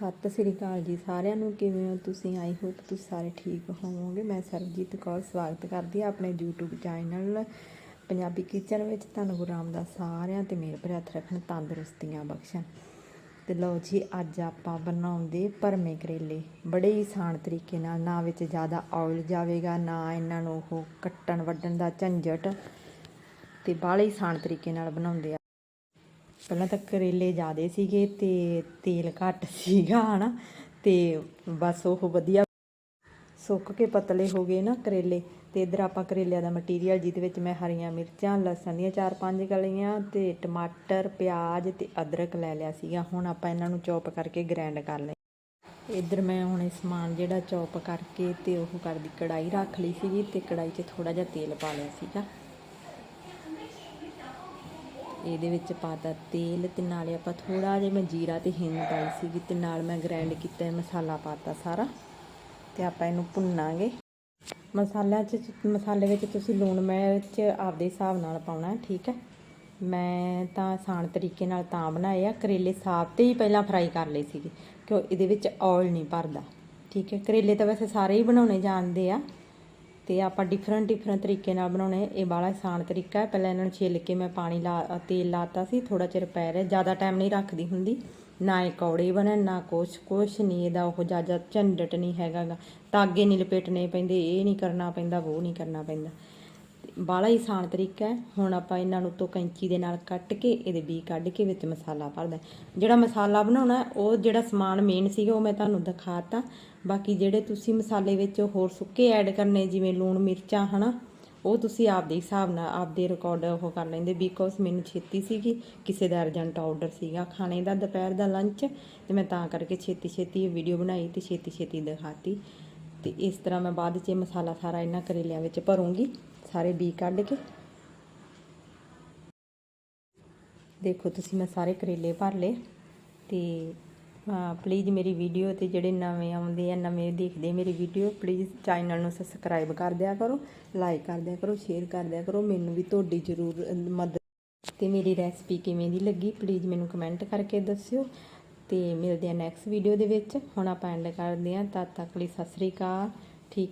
ਸਤਿ ਸ੍ਰੀ ਅਕਾਲ ਜੀ ਸਾਰਿਆਂ ਨੂੰ, ਕਿਵੇਂ ਹੋ ਤੁਸੀਂ? ਆਈ ਹੋਪ ਤੁਸੀਂ ਸਾਰੇ ਠੀਕ ਹੋਵੋਗੇ। ਮੈਂ ਸਰਬਜੀਤ ਕੌਰ, ਸਵਾਗਤ ਕਰਦੀ ਹਾਂ ਆਪਣੇ YouTube ਚੈਨਲ ਪੰਜਾਬੀ ਕਿਚਨ ਵਿੱਚ। ਤੁਹਾਨੂੰ ਗੁਰੂ ਰਾਮਦਾਸ ਸਾਰਿਆਂ ਤੇ ਮੇਰ ਭਰਿਆ ਹੱਥ ਰੱਖਣ ਤੰਦਰੁਸਤੀਆਂ ਬਖਸ਼ਣ। ਤੇ ਲਓ ਜੀ, ਅੱਜ ਆਪਾਂ ਬਣਾਉਂਦੇ ਭਰਮੇ ਕਰੇਲੇ। ਬੜੇ ਹੀ ਆਸਾਨ ਤਰੀਕੇ ਨਾਲ, ਨਾ ਵਿੱਚ ਜ਼ਿਆਦਾ ਆਇਲ ਜਾਵੇਗਾ, ਨਾ ਇਹਨਾਂ ਨੂੰ ਉਹ ਕੱਟਣ ਵੱਢਣ ਦਾ ਝੰਜਟ। ਤੇ ਬਾਹਲੇ ਹੀ ਆਸਾਨ ਤਰੀਕੇ ਨਾਲ ਬਣਾਉਂਦੇ ਆ। ਪਹਿਲਾਂ ਤਾਂ ਕਰੇਲੇ ਜ਼ਿਆਦੇ ਸੀਗੇ ਤੇ ਤੇਲ ਘੱਟ ਸੀਗਾ, ਹਨਾ? ਤੇ ਬਸ ਉਹ ਵਧੀਆ ਸੁੱਕ ਕੇ ਪਤਲੇ ਹੋ ਗਏ ਨਾ ਕਰੇਲੇ। ਤੇ ਇਧਰ ਆਪਾਂ ਕਰੇਲਿਆਂ ਦਾ ਮਟੀਰੀਅਲ ਜਿਹਦੇ ਵਿੱਚ ਮੈਂ ਹਰੀਆਂ ਮਿਰਚਾਂ, ਲਸਣ ਦੀਆਂ ਚਾਰ ਪੰਜ ਕਲੀਆਂ ਤੇ ਟਮਾਟਰ, ਪਿਆਜ਼ ਤੇ ਅਦਰਕ ਲੈ ਲਿਆ ਸੀਗਾ। ਹੁਣ ਆਪਾਂ ਇਹਨਾਂ ਨੂੰ ਚੌਪ ਕਰਕੇ ਗ੍ਰਾਈਂਡ ਕਰ ਲਏ। ਇੱਧਰ ਮੈਂ ਹੁਣ ਇਹ ਸਮਾਨ ਜਿਹੜਾ ਚੌਪ ਕਰਕੇ ਤੇ ਉਹ ਕਰਦੀ ਕੜਾਈ ਰੱਖ ਲਈ ਸੀਗੀ ਤੇ ਕੜਾਈ 'ਚ ਥੋੜਾ ਜਿਹਾ ਤੇਲ ਪਾ ਲਿਆ ਸੀਗਾ। ਇਹਦੇ ਵਿੱਚ ਪਾਤਾ ਤੇਲ ਤੇ ਨਾਲੇ ਆਪਾਂ ਥੋੜਾ ਜਿਹਾ ਮੈਂ ਜੀਰਾ ਤੇ ਹਿੰਗ ਪਾਈ ਸੀਗੀ ਤੇ ਨਾਲ ਮੈਂ ਗ੍ਰਾਈਂਡ ਕੀਤਾ ਇਹ ਮਸਾਲਾ ਪਾਤਾ ਸਾਰਾ ਤੇ ਆਪਾਂ ਇਹਨੂੰ ਭੁੰਨਾਂਗੇ। ਮਸਾਲਿਆਂ 'ਚ ਮਸਾਲੇ ਵਿੱਚ ਤੁਸੀਂ ਲੂਣ ਮਿਰਚ ਆਪਦੇ ਹਿਸਾਬ ਨਾਲ ਪਾਉਣਾ, ਠੀਕ ਹੈ? ਮੈਂ ਤਾਂ ਆਸਾਨ ਤਰੀਕੇ ਨਾਲ ਤਾਂ ਬਣਾਏ ਆ, ਕਰੇਲੇ ਸਾਫ਼ ਤੇ ਹੀ ਪਹਿਲਾਂ ਫਰਾਈ ਕਰ ਲਏ ਸੀਗੇ, ਕਿਉਂ ਇਹਦੇ ਵਿੱਚ ਆਇਲ ਨਹੀਂ ਭਰਦਾ, ਠੀਕ ਹੈ? ਕਰੇਲੇ ਤਾਂ ਵੈਸੇ ਸਾਰੇ ਹੀ ਬਣਾਉਣੇ ਜਾਣਦੇ ਆ। ਤੇ ਆਪਾਂ ਡਿਫਰੈਂਟ ਡਿਫਰੈਂਟ ਤਰੀਕੇ ਨਾਲ ਬਣਾਉਣੇ ਇਹ ਬਾਲਾ ਆਸਾਨ ਤਰੀਕਾ ਹੈ। ਪਹਿਲਾਂ ਇਹਨਾਂ ਨੂੰ ਛਿੱਲ ਕੇ ਮੈਂ ਪਾਣੀ ਲਾ, ਤੇਲ ਲਾਤਾ ਸੀ। ਥੋੜਾ ਚਿਰ ਪੈ ਰਿਹਾ ਜ਼ਿਆਦਾ ਟਾਈਮ ਨਹੀਂ ਰੱਖਦੀ ਹੁੰਦੀ। ਨਾ ਇਹ ਕੌੜੇ ਬਣਨ ਨਾ ਕੁਛ। ਕੁਛ ਨਹੀਂ, ਇਹਦਾ ਉਹ ਜ਼ਿਆਦਾ ਝੰਡਟ ਨਹੀਂ ਹੈਗਾਗਾ ਤਾਗੇ ਨਹੀਂ ਲਪੇਟਣੇ ਪੈਂਦੇ, ਇਹ ਨਹੀਂ ਕਰਨਾ ਪੈਂਦਾ, ਉਹ ਨਹੀਂ ਕਰਨਾ ਪੈਂਦਾ। ਬਾਲਾ ਹੀ ਆਸਾਨ ਤਰੀਕਾ ਹੈ। ਹੁਣ ਆਪਾਂ ਇਹਨਾਂ ਨੂੰ ਤੋਂ ਕੈਂਚੀ ਦੇ ਨਾਲ ਕੱਟ ਕੇ ਇਹਦੇ ਬੀ ਕੱਢ ਕੇ ਵਿੱਚ ਮਸਾਲਾ ਭਰਦਾ ਜਿਹੜਾ ਮਸਾਲਾ ਬਣਾਉਣਾ ਉਹ ਜਿਹੜਾ ਸਮਾਨ ਮੇਨ ਸੀਗਾ, ਉਹ ਮੈਂ ਤੁਹਾਨੂੰ ਦਿਖਾਤਾ। ਬਾਕੀ ਜਿਹੜੇ ਤੁਸੀਂ ਮਸਾਲੇ ਵਿੱਚ ਹੋਰ ਸੁੱਕੇ ਐਡ ਕਰਨੇ, ਜਿਵੇਂ ਲੂਣ, ਮਿਰਚਾਂ, ਹਨਾ, ਉਹ ਤੁਸੀਂ ਆਪਦੇ ਹਿਸਾਬ ਨਾਲ, ਆਪਦੇ ਰਿਕਾਰਡ ਉਹ ਕਰ ਲੈਂਦੇ। ਬਿਕੋਜ਼ ਮੈਨੂੰ ਛੇਤੀ ਸੀਗੀ, ਕਿਸੇ ਦਾ ਅਰਜੈਂਟ ਆਰਡਰ ਸੀਗਾ ਖਾਣੇ ਦਾ, ਦੁਪਹਿਰ ਦਾ ਲੰਚ ਤੇ ਮੈਂ ਤਾਂ ਕਰਕੇ ਛੇਤੀ ਛੇਤੀ ਇਹ ਵੀਡੀਓ ਬਣਾਈ ਤੇ ਛੇਤੀ ਛੇਤੀ ਦਿਖਾਤੀ। ਤੇ ਇਸ ਤਰ੍ਹਾਂ ਮੈਂ ਬਾਅਦ 'ਚ ਇਹ ਮਸਾਲਾ ਸਾਰਾ ਇਹਨਾਂ ਕਰੇਲਿਆਂ ਵਿੱਚ ਭਰੂੰਗੀ, ਸਾਰੇ ਬੀ ਕੱਢ ਕੇ। ਦੇਖੋ ਤੁਸੀਂ ਮੈਂ ਸਾਰੇ ਕਰੇਲੇ ਭਰ ਲਏ ਤੇ ਪਲੀਜ਼ ਮੇਰੀ ਵੀਡੀਓ ਤੇ ਜਿਹੜੇ ਨਵੇਂ ਆਉਂਦੇ ਆ, ਨਵੇਂ ਦੇਖਦੇ ਮੇਰੀ ਵੀਡੀਓ ਪਲੀਜ਼ ਚੈਨਲ ਨੂੰ ਸਬਸਕ੍ਰਾਈਬ ਕਰ ਦਿਆ ਕਰੋ ਲਾਈਕ ਕਰ ਦਿਆ ਕਰੋ ਸ਼ੇਅਰ ਕਰ ਦਿਆ ਕਰੋ, ਮੈਨੂੰ ਵੀ ਤੁਹਾਡੀ ਜ਼ਰੂਰ ਮਦਦ ਤੇ ਮੇਰੀ ਰੈਸਪੀ ਕਿਵੇਂ ਦੀ ਲੱਗੀ ਪਲੀਜ਼ ਮੈਨੂੰ ਕਮੈਂਟ ਕਰਕੇ ਦੱਸਿਓ। ਤੇ ਮਿਲਦੇ ਆ ਨੈਕਸਟ ਵੀਡੀਓ ਦੇ ਵਿੱਚ। ਹੁਣ ਆਪਾਂ ਐਂਡ ਕਰਦੇ ਆ ਤਦ ਤੱਕ ਲਈ ਸਤਿ ਸ੍ਰੀ ਅਕਾਲ। ਠੀਕ